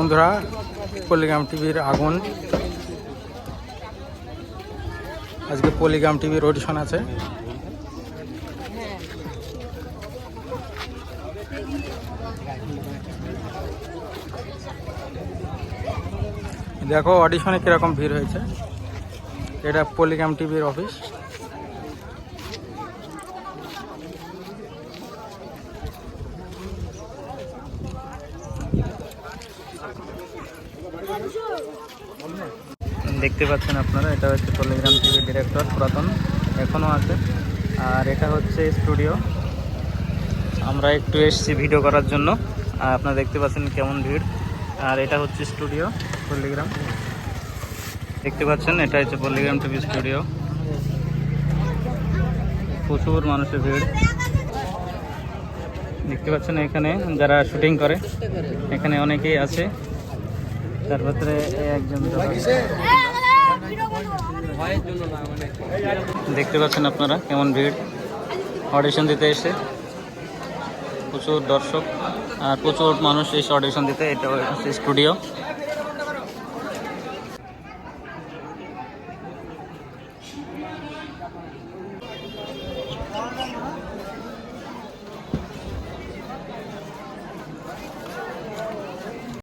বন্ধুরা, পলিগ্রাম টিভির আগুন। আজকে পলিগ্রাম টিভির অডিশন আছে। দেখো অডিশনে কীরকম ভিড় হয়েছে। এটা পলিগ্রাম টিভির অফিস দেখতে পাচ্ছেন আপনারা, এটা হচ্ছে পল্লিগ্রাম টিভির ডিরেক্টর পুরাতন এখনও আছে। আর এটা হচ্ছে স্টুডিও আমরা একটু এসেছি ভিডিও করার জন্য। আর আপনারা দেখতে পাচ্ছেন কেমন ভিড়। আর এটা হচ্ছে স্টুডিও পল্লিগ্রাম। দেখতে পাচ্ছেন, এটা হচ্ছে পল্লিগ্রাম টিভি স্টুডিও প্রচুর মানুষের ভিড়। দেখতে পাচ্ছেন এখানে যারা শুটিং করে, এখানে অনেকেই আছে। তার একজন দেখতে পাচ্ছেন আপনারা কেমন ভিড়। অডিশন দিতে এসে প্রচুর দর্শক আর প্রচুর মানুষ এসে অডিশন দিতে। এটা স্টুডিও।